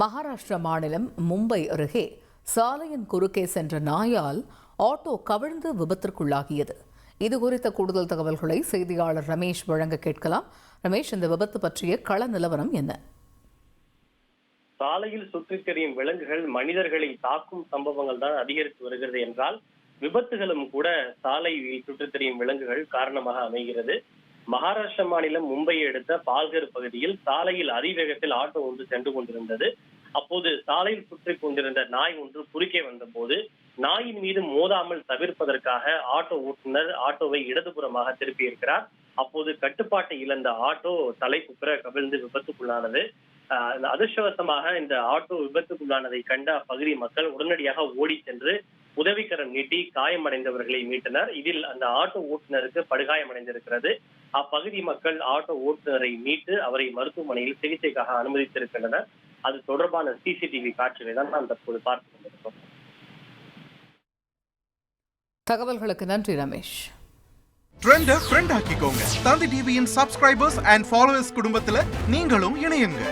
மகாராஷ்டிரா மாநிலம் மும்பை அருகே சாலையின் குறுக்கே சென்ற நாயால் ஆட்டோ கவிழ்ந்து விபத்திற்குள்ளாகியது. இது குறித்த கூடுதல் தகவல்களை செய்தியாளர் ரமேஷ் வழங்க கேட்கலாம். ரமேஷ் இந்த விபத்து பற்றிய கள நிலவரம் என்ன? சாலையில் சுற்றித் தெரியும் விலங்குகள் மனிதர்களை தாக்கும் சம்பவங்கள் தான் அதிகரித்து வருகிறது என்றால் விபத்துகளும் கூட சாலையில் சுற்றித் தெரியும் விலங்குகள் காரணமாக அமைகிறது. மகாராஷ்டிர மாநிலம் மும்பையை அடுத்த பால்கர் பகுதியில் சாலையில் அதிவேகத்தில் ஆட்டோ ஒன்று சென்று கொண்டிருந்தது. அப்போது சாலையில் சுற்றி கொண்டிருந்த நாய் ஒன்று குறுக்கே வந்தபோது நாயின் மீது மோதாமல் தவிர்ப்பதற்காக ஆட்டோ ஓட்டுநர் ஆட்டோவை இடதுபுறமாக திருப்பியிருக்கிறார். அப்போது கட்டுப்பாட்டை இழந்த ஆட்டோ தலை குப்புற கவிழ்ந்து விபத்துக்குள்ளானது. ஆஹ் அதிர்ஷ்டவசமாக இந்த ஆட்டோ விபத்துக்குள்ளானதை கண்ட அப்பகுதி மக்கள் உடனடியாக ஓடி சென்று உதவிக்கரம் நீட்டி காயமடைந்தவர்களை மீட்டனர். இதில் அந்த ஆட்டோ ஓட்டுநருக்கு படுகாயமடைந்திருக்கிறது அப்பகுதி மக்கள் ஆட்டோ ஓட்டுநரை மீட்டு அவரை மருத்துவமனையில் சிகிச்சைக்காக அனுமதித்திருக்கின்றனர். அது தொடர்பான சிசிடிவி காட்சிகளை தான் நாம் தற்போது பார்த்து கொண்டிருக்கிறோம். தகவல்களுக்கு நன்றி ரமேஷ். ட்ரெண்ட ஃப்ரெண்ட் ஆக்கிக்கோங்க. தந்தி டிவியின் சப்ஸ்கிரைபர்ஸ் அண்ட் ஃபாலோவர்ஸ் குடும்பத்துல நீங்களும் இணையுங்க.